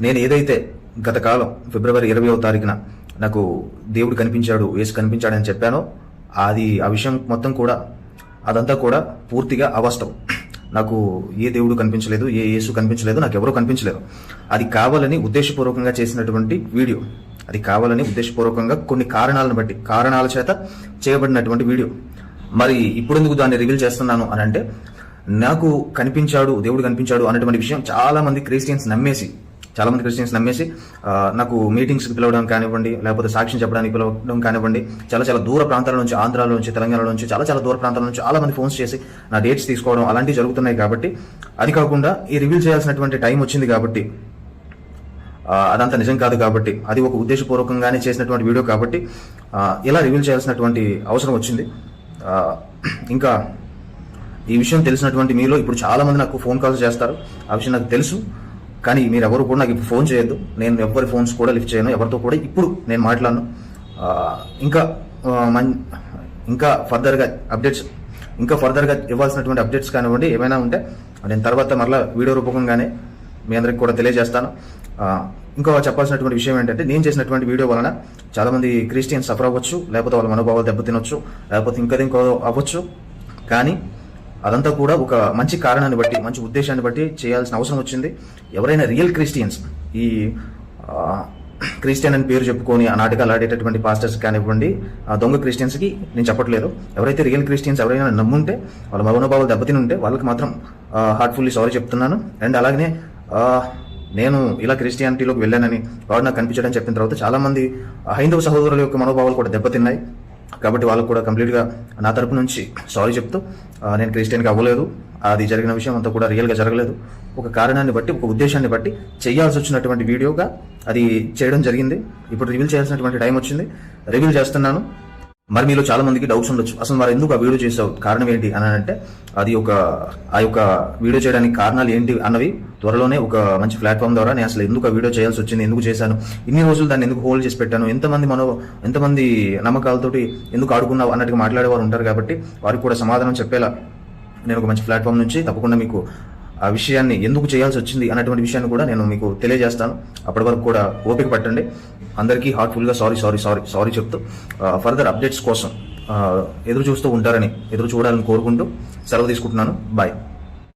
నేను ఏదైతే గత కాలం ఫిబ్రవరి ఇరవయో తారీఖున నాకు దేవుడు కనిపించాడు యేసు కనిపించాడని చెప్పానో అది ఆ విషయం మొత్తం కూడా అదంతా కూడా పూర్తిగా అవాస్తవం. నాకు ఏ దేవుడు కనిపించలేదు ఏ యేసు కనిపించలేదు నాకు ఎవరో కనిపించలేదు. అది కావాలని ఉద్దేశపూర్వకంగా చేసినటువంటి వీడియో. అది కావాలని ఉద్దేశపూర్వకంగా కొన్ని కారణాలను బట్టి కారణాల చేత చేయబడినటువంటి వీడియో. మరి ఇప్పుడెందుకు దాన్ని రివీల్ చేస్తున్నాను అని అంటే నాకు కనిపించాడు దేవుడు కనిపించాడు అనేటువంటి విషయం చాలా మంది క్రిస్టియన్స్ నమ్మేసి చాలా మంది క్రిస్టియన్స్ నమ్మేసి నాకు మీటింగ్స్కి పిలవడం కానివ్వండి లేకపోతే సాక్ష్యం చెప్పడానికి పిలవడం కానివ్వండి చాలా చాలా దూర ప్రాంతాల నుంచి ఆంధ్రాల నుంచి తెలంగాణ నుంచి చాలా చాలా దూర ప్రాంతాల నుంచి చాలా మంది ఫోన్స్ చేసి నా డేట్స్ తీసుకోవడం అలాంటివి జరుగుతున్నాయి కాబట్టి అది కాకుండా ఈ రివీల్ చేయాల్సినటువంటి టైం వచ్చింది కాబట్టి అదంతా నిజం కాదు కాబట్టి అది ఒక ఉద్దేశపూర్వకంగానే చేసినటువంటి వీడియో కాబట్టి ఇలా రివీల్ చేయాల్సినటువంటి అవసరం వచ్చింది. ఇంకా ఈ విషయం తెలిసినటువంటి మీలో ఇప్పుడు చాలా మంది నాకు ఫోన్ కాల్స్ చేస్తారు. ఆ విషయం నాకు తెలుసు. కానీ మీరు ఎవరు కూడా నాకు ఇప్పుడు ఫోన్ చేయొద్దు. నేను ఎవరి ఫోన్స్ కూడా లిఫ్ట్ చేయను. ఎవరితో కూడా ఇప్పుడు నేను మాట్లాడను. ఇంకా మన్ ఇంకా ఫర్దర్గా అప్డేట్స్ ఇంకా ఫర్దర్గా ఇవ్వాల్సినటువంటి అప్డేట్స్ కానివ్వండి ఏమైనా ఉంటే నేను తర్వాత మరలా వీడియో రూపకంగానే మీ అందరికి కూడా తెలియజేస్తాను. ఆ, ఇంకో చెప్పాల్సినటువంటి విషయం ఏంటంటే నేను చేసినటువంటి వీడియో వలన చాలామంది క్రిస్టియన్స్ సఫర్ అవ్వచ్చు లేకపోతే వాళ్ళ మనోభావాలు దెబ్బతినొచ్చు లేకపోతే ఇంకా ఇంకో అవ్వచ్చు. కానీ అదంతా కూడా ఒక మంచి కారణాన్ని బట్టి మంచి ఉద్దేశాన్ని బట్టి చేయాల్సిన అవసరం వచ్చింది. ఎవరైనా రియల్ క్రిస్టియన్స్ ఈ క్రిస్టియన్ అని పేరు చెప్పుకొని ఆ నాటకాలు ఆడేటటువంటి పాస్టర్స్ కానివ్వండి ఆ దొంగ క్రిస్టియన్స్కి నేను చెప్పట్లేదు. ఎవరైతే రియల్ క్రిస్టియన్స్ ఎవరైనా నమ్ముంటే వాళ్ళ మనోభావాలు దెబ్బతిని ఉంటే వాళ్ళకి మాత్రం హార్ట్ఫుల్లీ సారీ చెప్తున్నాను. అండ్ అలాగనే నేను ఇలా క్రిస్టియానిటీలోకి వెళ్ళానని వాడు నాకు కనిపించడం చెప్పిన తర్వాత చాలా మంది హైందవ సహోదరుల యొక్క మనోభావాలు కూడా దెబ్బతిన్నాయి. కాబట్టి వాళ్ళకు కూడా కంప్లీట్గా నా తరపు నుంచి సారీ చెప్తూ నేను క్రిస్టియన్కి అవ్వలేదు. అది జరిగిన విషయం అంతా కూడా రియల్గా జరగలేదు. ఒక కారణాన్ని బట్టి ఒక ఉద్దేశాన్ని బట్టి చేయాల్సి వచ్చినటువంటి వీడియోగా అది చేయడం జరిగింది. ఇప్పుడు రివీల్ చేయాల్సినటువంటి టైం వచ్చింది. రివీల్ చేస్తున్నాను. మరి మీలో చాలా మందికి డౌట్స్ ఉండొచ్చు. అసలు మరి ఎందుకు ఆ వీడియో చేసావు? కారణం ఏంటి? అని అంటే అది ఒక ఆ యొక్క వీడియో చేయడానికి కారణాలు ఏంటి అన్నవి త్వరలోనే ఒక మంచి ప్లాట్ఫామ్ ద్వారా నేను అసలు ఎందుకు ఆ వీడియో చేయాల్సి వచ్చింది ఎందుకు చేశాను ఇన్ని రోజులు దాన్ని ఎందుకు హోల్డ్ చేసి పెట్టాను ఎంతమంది మనో ఎంతమంది నమ్మకాలతోటి ఎందుకు ఆడుకున్నావు అన్నట్టుగా మాట్లాడేవారు ఉంటారు కాబట్టి వారికి కూడా సమాధానం చెప్పేలా నేను ఒక మంచి ప్లాట్ఫామ్ నుంచి తప్పకుండా మీకు ఆ విషయాన్ని ఎందుకు చేయాల్సి వచ్చింది అన్నటువంటి విషయాన్ని కూడా నేను మీకు తెలియజేస్తాను. అప్పటి వరకు కూడా ఓపిక పట్టండి. అందరికీ హార్ట్ఫుల్గా సారీ సారీ సారీ సారీ చెప్తూ ఫర్దర్ అప్డేట్స్ కోసం ఎదురు చూస్తూ ఉంటారని ఎదురు చూడాలని కోరుకుంటూ సెలవు తీసుకుంటున్నాను. బాయ్